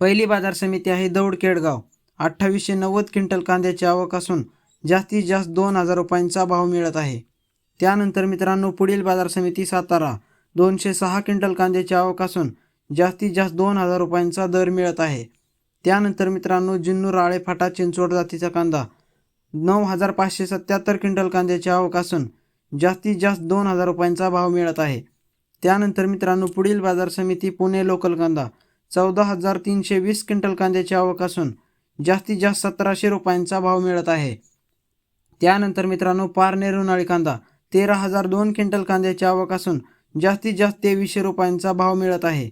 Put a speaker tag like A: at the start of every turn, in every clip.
A: पहिली बाजार समिती आहे दौड केडगाव अठ्ठावीसशे नव्वद क्विंटल कांद्याची आवक असून जास्तीत जास्त दोन हजार रुपयांचा भाव मिळत आहे. त्यानंतर मित्रांनो पुढील बाजार समिती सातारा. दोनशे सहा क्विंटल कांद्याची आवक असून जास्तीत जास्त दोन हजार रुपयांचा दर मिळत आहे. त्यानंतर मित्रांनो जिन्नू आळे फाटा चिंचवड जातीचा कांदा. नऊ हजार पाचशे सत्याहत्तर क्विंटल कांद्याची आवक असून जास्तीत जास्त दोन हजार रुपयांचा भाव मिळत आहे. त्यानंतर मित्रांनो पुढील बाजार समिती पुणे लोकल कांदा. चौदा हजार तीनशे वीस क्विंटल कांद्याची आवक असून जास्तीत जास्त सतराशे रुपयांचा भाव मिळत आहे. त्यानंतर मित्रांनो पारनेर उन्हाळी कांदा तेरा हजार दोन क्विंटल कांद्याची आवक असून जास्तीत जास्त तेवीसशे रुपयांचा भाव मिळत आहे.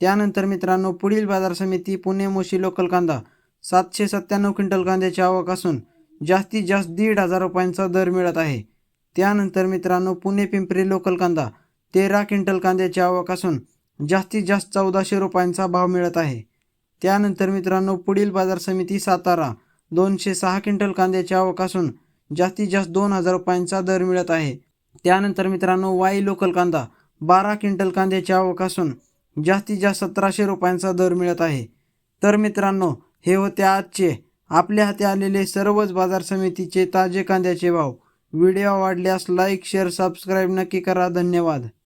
A: त्यानंतर मित्रांनो पुढील बाजार समिती पुणे मोशी लोकल कांदा सातशे सत्त्याण्णव क्विंटल कांद्याची आवक असून जास्तीत जास्त दीड हजार रुपयांचा दर मिळत आहे. त्यानंतर मित्रांनो पुणे पिंपरी लोकल कांदा तेरा क्विंटल कांद्याची आवक असून जास्तीत जास्त चौदाशे रुपयांचा भाव मिळत आहे. त्यानंतर मित्रांनो पुढील बाजार समिती सातारा दोनशे सहा क्विंटल कांद्याच्या आवकासून जास्तीत जास्त दोन हजार रुपयांचा दर मिळत आहे. त्यानंतर मित्रांनो वाई लोकल कांदा बारा क्विंटल कांद्याच्या आवकासून जास्तीत जास्त सतराशे रुपयांचा दर मिळत आहे. तर मित्रांनो हे होते आजचे आपल्या हाती आलेले सर्वच बाजार समितीचे ताजे कांद्याचे भाव. व्हिडिओ आवडल्यास लाईक शेअर सबस्क्राईब नक्की करा. धन्यवाद.